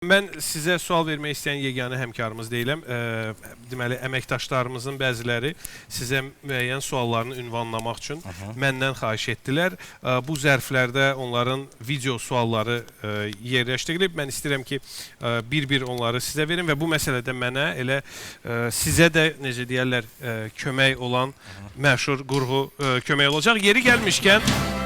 Mən sizə sual vermək istəyən yeganə həmkarımız deyiləm. E, deməli, əməkdaşlarımızın bəziləri sizə müəyyən suallarını ünvanlamaq üçün məndən xahiş etdilər. E, bu zərflərdə onların video sualları e, yerləşdirilib. Mən istəyirəm ki, e, bir-bir onları sizə verim və bu məsələdə mənə elə e, sizə də necə deyərlər, e, kömək olan məşhur qurğu e, kömək olacaq. Yeri gəlmişkən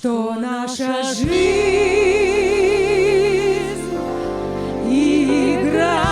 что наша жизнь игра.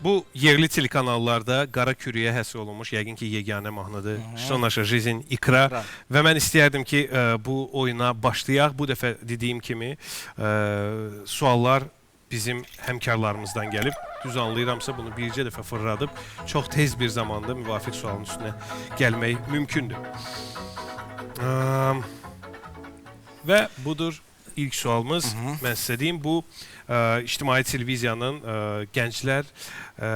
Bu yerli telekanallarda qara kürüyə həsr olunmuş, yəqin ki, yeganə mahnıdır. Что наша жизнь икра. İkra. Və mən istəyərdim ki, ə, bu oyuna başlayaq. Bu dəfə dediyim kimi ə, suallar bizim həmkarlarımızdan gəlib. Düz anlayıramsa bunu bircə dəfə fırladıb çox tez bir zamanda müvafiq sualın üstünə gəlmək mümkündür. Və budur ilk sualımız. Mən sizə deyim bu ə, ictimai televiziyanın ə, gənclər ə,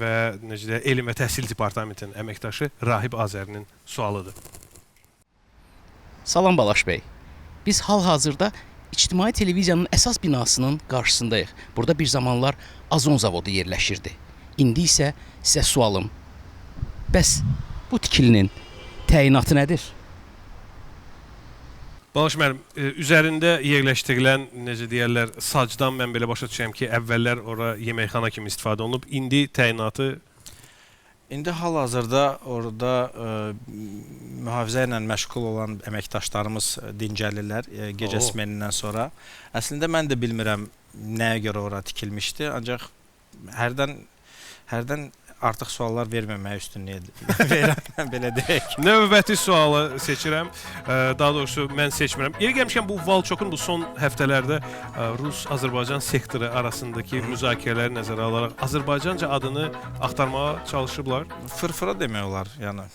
və necə də elm və təhsil departamentinin əməkdaşı Rahib Azərinin sualıdır. Salam Balaş bəy. Biz hal-hazırda İctimai televiziyanın əsas binasının qarşısındayıq. Burada bir zamanlar Azon zavodu yerləşirdi. İndi isə sizə sualım. Bəs bu tikilinin təyinatı nədir? Balaş müəllim, ə, üzərində yerləşdirilən necə deyərlər, sacdan mən belə başa düşürəm ki, əvvəllər ora yeməkxana kimi istifadə olunub. İndi təyinatı İndi hal-hazırda orada ə, mühafizə ilə məşğul olan əməkdaşlarımız ə, dincəlirlər ə, gecə Oo. smenindən sonra. Əslində mən də bilmirəm nəyə görə ora tikilmişdi, ancaq hərdən hərdən artıq suallar verməməyə üstünlük verirəm belə deyək. Növbəti sualı seçirəm. Daha doğrusu mən seçmirəm. Yeri gəlmişkən bu Valçokun bu son həftələrdə Rus-Azərbaycan sektoru arasındakı müzakirələri nəzərə alaraq Azərbaycanca adını axtarmağa çalışıblar. Fırfıra demək olar, yəni.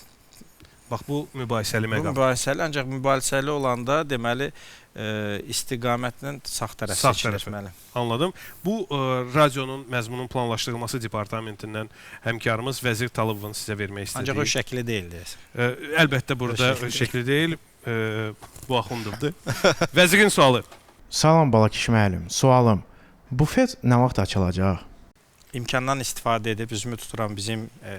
Bax bu mübahisəli Bu məqam. mübahisəli, ancaq mübahisəli olanda deməli ə, istiqamətinin sağ tərəfi Sağ deməli. Anladım. Bu ə, radionun məzmunun planlaşdırılması departamentindən həmkarımız Vəzir Talıbovun sizə vermək istədiyi. Ancaq o şəkli deyil deyəsən. Ə, əlbəttə burada O şəkli şəkli deyil. Ə, bu Axundovdur. Vəzirin sualı. Salam Balakiş müəllim. Sualım. Bufet nə vaxt açılacaq? imkandan istifadə edib üzümü tuturam bizim e,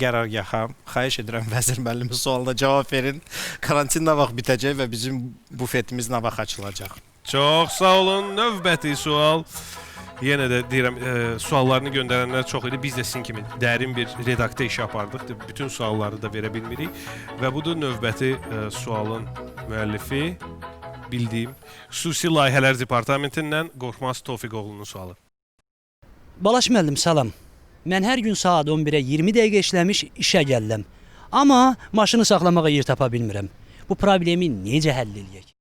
qərargaha. Xahiş edirəm vəzir müəllimin sualına cavab verin. Karantin nə vaxt bitəcək və bizim bufetimiz nə vaxt açılacaq? Çox sağ olun. Növbəti sual. Yenə də deyirəm, e, suallarını göndərənlər çox idi. Biz də sizin kimi dərin bir redaktə işi apardıq. Bütün sualları da verə bilmirik. Və budur növbəti e, sualın müəllifi bildiyim Xüsusi Layihələr Departamentindən Qorxmaz Tofiqoğlu'nun sualı. Balaş müəllim salam. Mən hər gün saat 11-ə 20 dəqiqə işləmiş işə gəlirəm. Amma maşını saxlamağa yer tapa bilmirəm. Bu problemi necə həll eləyək?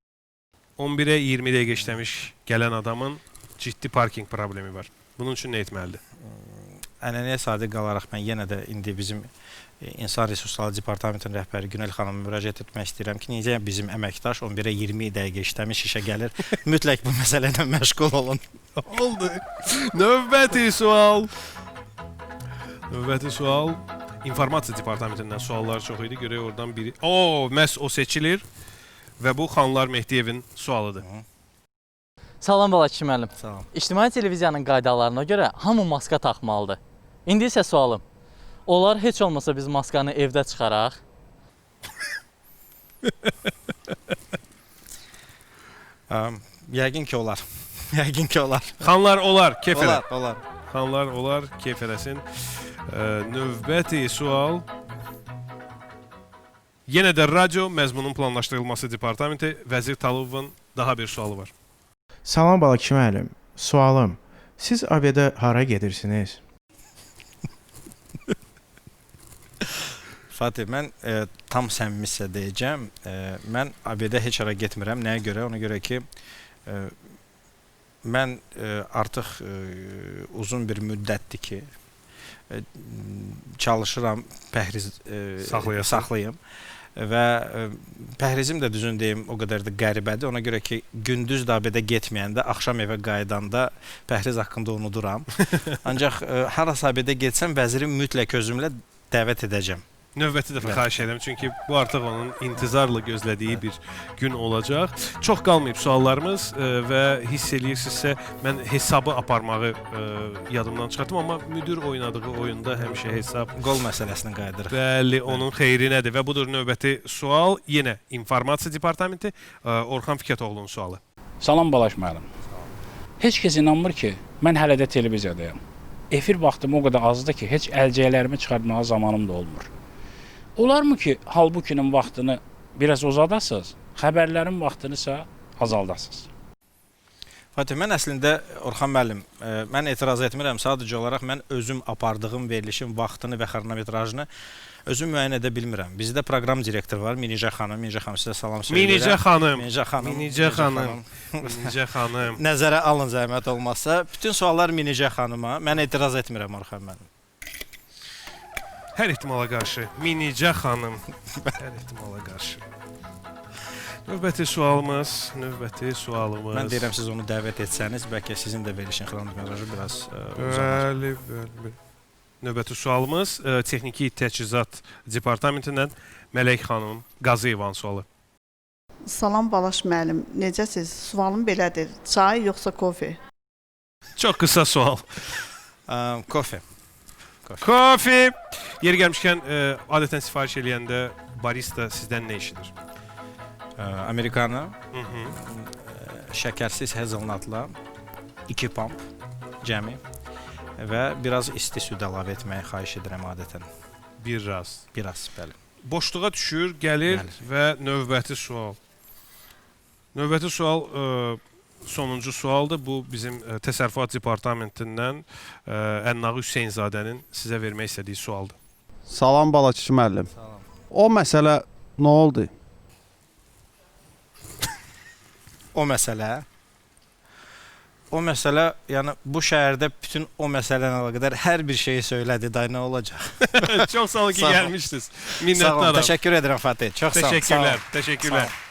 11-ə 20 dəqiqə işləmiş gələn adamın ciddi parking problemi var. Bunun üçün nə etməlidir? Ənənəyə sadiq qalaraq mən yenə də indi bizim e, İnsan Resursları Departamentinin rəhbəri Günel xanıma müraciət etmək istəyirəm ki, necə bizim əməkdaş 11-ə 20 dəqiqə işləmiş işə gəlir. Mütləq bu məsələ ilə məşğul olun. Oldu. Növbəti sual. Növbəti sual. İnformasiya departamentindən suallar çox idi. Görək oradan biri. O, məhz o seçilir və bu Xanlar Mehdiyevin sualıdır. Salam Balakişi müəllim. Olun. İctimai televiziyanın qaydalarına görə hamı maska taxmalıdır. İndi isə sualım. Olar heç olmasa biz maskanı evdə çıxaraq. Əm, Yəqin ki olar. Yəqin ki olar. Xanlar olar, kef elə. Olar, olar. Xanlar olar, kef eləsin. Ə, növbəti sual. Yenə də radio məzmunun planlaşdırılması departamenti Vəzir Talovun daha bir sualı var. Salam Balakiş müəllim. Sualım. Siz ABD hara gedirsiniz? Fatih, mən e, tam səmimi sizə deyəcəm. E, mən ABD heç hara getmirəm. Nəyə görə? Ona görə ki, e, mən e, artıq e, uzun bir müddətdir ki, çalışıram pəhriz Saxlayasan. saxlayım. Və pəhrizim də düzün deyim o qədər də qəribədir. Ona görə ki, gündüz də ABD getməyəndə, axşam evə qayıdanda pəhriz haqqında unuduram. Ancaq e, harasa ABD getsəm vəzirim mütləq özümlə dəvət edəcəm. Növbəti dəfə xahiş edirəm çünki bu artıq onun intizarla gözlədiyi bir gün olacaq. Çox qalmayıb suallarımız e, və hiss eləyirsinizsə mən hesabı aparmağı e, yadımdan çıxartdım amma müdir oynadığı oyunda həmişə hesab Qol məsələsini qayıdırıq. Bəli, onun xeyrinədir və budur növbəti sual. Yenə informasiya departamenti e, Orxan Fikətoğlu'nun sualı. Salam Balaş müəllim. Heç kəs inanmır ki, mən hələ də televiziyadayam. Efir vaxtım o qədər azdır ki, heç əlcəklərimi çıxartmağa zamanım da olmur. Olarmı ki, halbukinin vaxtını biraz uzadasınız, xəbərlərin vaxtını isə azaldasınız? Fatih, mən əslində Orxan müəllim, e, mən etiraz etmirəm. Sadəcə olaraq mən özüm apardığım verilişin vaxtını və xronometrajını özüm müəyyən edə bilmirəm. Bizdə proqram direktoru var, Minicə xanım. Minicə xanım sizə salam söyləyirəm. Minicə xanım. Minicə xanım. Minicə xanım. Minicə xanım. Nəzərə alın zəhmət olmazsa. Bütün suallar Minicə xanıma. Mən etiraz etmirəm Orxan müəllim. Hər ehtimala qarşı Minicə xanım. Hər ehtimala qarşı. Növbəti sualımız, növbəti sualımız. Mən deyirəm siz onu dəvət etsəniz, bəlkə sizin də verilişin xronometrajı biraz ə, uzanar. Bəli, bəli. Növbəti sualımız e, Texniki Təchizat Departamentindən Mələk xanım Qazıyevan sualı. Salam Balaş müəllim, necəsiz? Sualım belədir. Çay yoxsa kofe? Çox qısa sual. Ə, Kofe. Kofe. Yeri gəlmişkən e, adətən sifariş eləyəndə barista sizdən nə eşidir? Ə, Amerikanı Hı -hı. şəkərsiz hazelnutla 2 pump cəmi və biraz isti süd əlavə etməyi xahiş edirəm adətən. Bir raz. Biraz, bəli. Boşluğa düşür, gəlir Bəli. və növbəti sual. Növbəti sual e, sonuncu sualdır. Bu bizim e, təsərrüfat departamentindən e, Ənnağı Hüseynzadənin sizə vermək istədiyi sualdır. Salam Balakişi müəllim. Salam. O məsələ nə oldu? O məsələ O məsələ, yəni bu şəhərdə bütün o məsələ ilə əlaqədar hər bir şeyi söylədi. Day nə olacaq? Çox sağ olun ki, gəlmişdiniz. Sağ olun. Minnətdaram. Təşəkkür edirəm Fatih. Çox sağ olun. Təşəkkürlər. Təşəkkürlər. Sağ olun.